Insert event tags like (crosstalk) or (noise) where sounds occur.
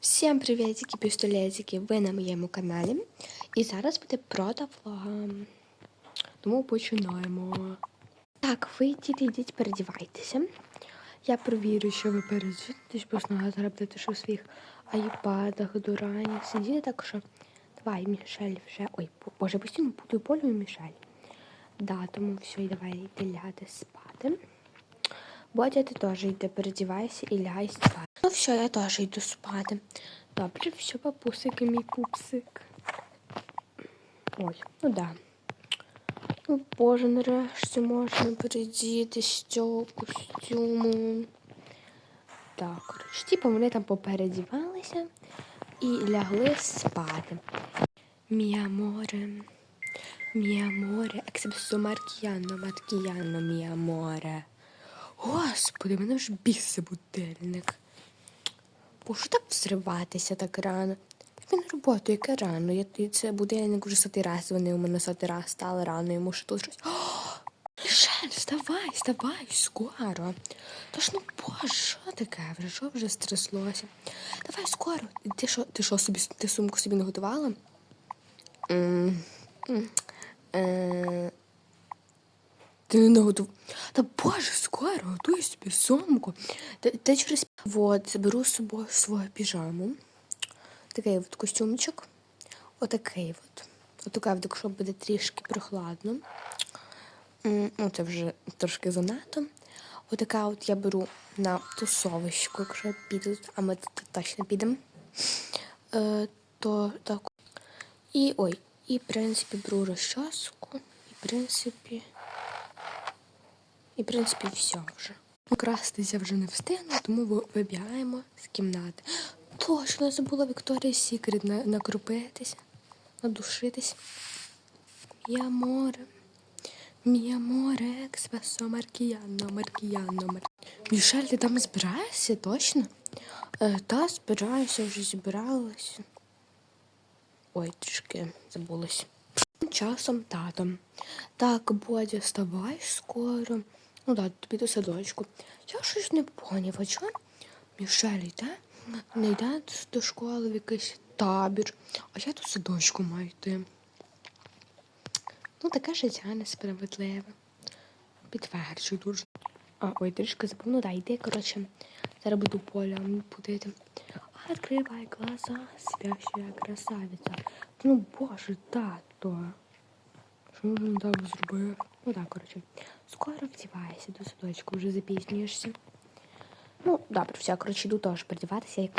Всім привітики, пістолетики! Ви на моєму каналі. І зараз буде прота влога. Тому починаємо. Так, ви діти, йдіть, передівайтеся. Я провірю, що ви передітесь, просто зараз будете що в своїх айпадах до рані сидіти, так що давай, Мішель, вже. Ой, боже, постійно буду полю Мішель. Да, тому все, давай йди лягати спати. Бодя, ти теж йди, передівайся і лягай спати. Ну все, я теж йду спати. Добре, все, папусик і мій пупсик. Ой, ну да. Ну, боже, нарешті можна передіти з цього костюму. Так, коротше, типу вони там попередівалися і лягли спати. Мі аморе, мі аморе, ексепсо маркіяно, маркіяно, мі аморе. Господи, мене вже бісить будильник. Боже, так взриватися так рано. Я на роботу, яке рано. Я це будильник вже сотий раз дзвонив, у мене сотий раз стало рано, йому ще тут щось. (gasps) Мішель, вставай, вставай, скоро. Та ж ну боже, що таке? Вже що вже стряслося? Давай скоро. Ти що, ти що собі ти сумку собі не готувала? М, м, е, ти не наготов. Та боже, скоро готуй собі сумку. Та, та через вот, заберу з собою свою піжаму. Такий от костюмчик. Отакий от. Отака, от, якщо буде трішки прохладно. Ну, це вже трошки занадто. Отака от я беру на тусовищку, якщо я підуть, а ми тут точно підемо. Е, то так. І ой, і в принципі беру розчоску. І в принципі. І, в принципі, все вже. Крастися вже не встигну, тому вибігаємо з кімнати. Точно забула Вікторія Сікрет на, накрупитись, надушитись. Мія море. Мія море, експесо, маркіяно, маркіяно, мар... Мішель, ти там збираєшся, точно? Е, та, збираюся, вже зібралася. Ой, трішки забулась. Часом татом. Так, Бодя, вставай скоро. Ну да, тобі до садочку. Я щось не поняв, а чого Мішель йде? Не йде до школи в якийсь табір, а я до садочку маю йти. Ну, таке життя несправедливе. Підтверджую дуже. А, ой, трішки забув. Ну да, йди, коротше, зараз буду полем будити. Открывай глаза, спящая красавиця. Ну, боже, тато. Що він так зробив? Ну так, коротше. Скоро вдівайся до садочку, вже запізнюєшся. Ну, добре, все, коротше, йду теж передіватися, як